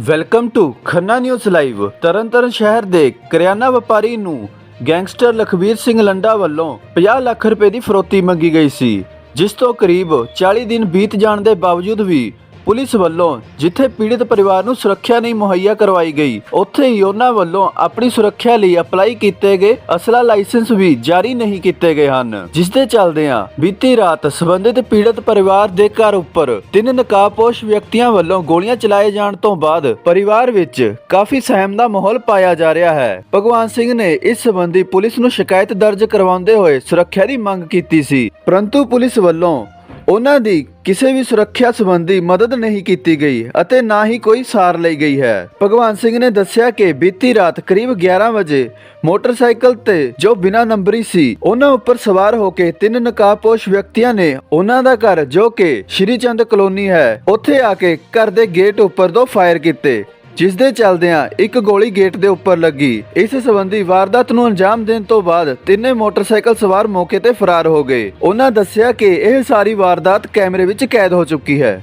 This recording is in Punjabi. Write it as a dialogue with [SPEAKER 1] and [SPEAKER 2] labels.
[SPEAKER 1] Welcome to Khanna news live Tarn Taran ਸ਼ਹਿਰ ਦੇ ਕਰਿਆਨਾ ਵਪਾਰੀ ਨੂੰ ਗੈਂਗਸਟਰ ਲਖਵੀਰ ਸਿੰਘ ਲੰਡਾ ਵੱਲੋਂ 50 ਲੱਖ ਰੁਪਏ ਦੀ ਫਰੋਤੀ ਮੰਗੀ ਗਈ ਸੀ, ਜਿਸ ਤੋਂ ਕਰੀਬ 40 ਦਿਨ ਬੀਤ ਜਾਣ ਦੇ ਬਾਵਜੂਦ ਵੀ ਪੁਲਿਸ ਵੱਲੋਂ ਜਿੱਥੇ ਪੀੜਤ ਪਰਿਵਾਰ ਨੂੰ ਸੁਰੱਖਿਆ ਨਹੀਂ ਮੁਹੱਈਆ ਕਰਵਾਈ ਗਈ, ਉੱਥੇ ਹੀ ਉਹਨਾਂ ਵੱਲੋਂ ਆਪਣੀ ਸੁਰੱਖਿਆ ਲਈ ਅਪਲਾਈ ਕੀਤੇ ਗਏ ਅਸਲਾ ਲਾਇਸੈਂਸ ਵੀ ਜਾਰੀ ਨਹੀਂ ਕੀਤੇ ਗਏ ਹਨ। ਜਿਸ ਦੇ ਚੱਲਦਿਆਂ ਬੀਤੀ ਰਾਤ ਸੰਬੰਧਿਤ ਪੀੜਤ ਪਰਿਵਾਰ ਦੇ ਘਰ ਉੱਪਰ ਤਿੰਨ ਨਕਾਬਪੋਸ਼ ਵਿਅਕਤੀਆਂ ਵੱਲੋਂ ਗੋਲੀਆਂ ਚਲਾਏ ਜਾਣ ਤੋਂ ਬਾਅਦ ਪਰਿਵਾਰ ਵਿੱਚ ਕਾਫੀ ਸਹਿਮ ਦਾ ਮਾਹੌਲ ਪਾਇਆ ਜਾ ਰਿਹਾ ਹੈ। ਭਗਵਾਨ ਸਿੰਘ ਨੇ ਇਸ ਸੰਬੰਧੀ ਪੁਲਿਸ ਨੂੰ ਸ਼ਿਕਾਇਤ ਦਰਜ ਕਰਵਾਉਂਦੇ ਹੋਏ ਸੁਰੱਖਿਆ ਦੀ ਮੰਗ ਕੀਤੀ ਸੀ। ਪਰੰਤੂ ਪੁਲਿਸ ਵੱਲੋਂ ਉਹਨਾਂ ਦੀ ਕਿਸੇ ਵੀ ਸੁਰੱਖਿਆ ਸੰਬੰਧੀ ਮਦਦ ਨਹੀਂ ਕੀਤੀ ਗਈ ਅਤੇ ਨਾ ਹੀ ਕੋਈ ਸਾਰ ਲਈ ਗਈ ਹੈ। ਭਗਵਾਨ ਸਿੰਘ ਨੇ ਦੱਸਿਆ ਕਿ ਬੀਤੀ ਰਾਤ ਕਰੀਬ 11 ਵਜੇ ਮੋਟਰਸਾਈਕਲ ਤੇ ਜੋ ਬਿਨਾਂ ਨੰਬਰੀ ਸੀ, ਉਹਨਾਂ ਉੱਪਰ ਸਵਾਰ ਹੋ ਕੇ ਤਿੰਨ ਨਕਾਬਪੋਸ਼ ਵਿਅਕਤੀਆਂ ਨੇ ਉਹਨਾਂ ਦਾ ਘਰ ਜੋ ਕਿ ਸ਼੍ਰੀ ਚੰਦ ਕਲੋਨੀ ਹੈ, ਉੱਥੇ ਆ ਕੇ ਘਰ ਦੇ ਗੇਟ ਉੱਪਰ ਦੋ ਫਾਇਰ ਕੀਤੇ। ਜਿਸ ਦੇ ਚੱਲਦਿਆਂ ਇੱਕ ਗੋਲੀ ਗੇਟ ਦੇ ਉੱਪਰ ਲੱਗੀ। ਇਸ ਸਬੰਧੀ ਵਾਰਦਾਤ ਨੂੰ ਅੰਜਾਮ ਦੇਣ ਤੋਂ ਬਾਅਦ ਤਿੰਨੇ ਮੋਟਰਸਾਈਕਲ ਸਵਾਰ ਮੌਕੇ ਤੇ ਫਰਾਰ ਹੋ ਗਏ। ਉਹਨਾਂ ਦੱਸਿਆ ਕਿ ਇਹ ਸਾਰੀ ਵਾਰਦਾਤ ਕੈਮਰੇ ਵਿੱਚ ਕੈਦ ਹੋ ਚੁੱਕੀ ਹੈ।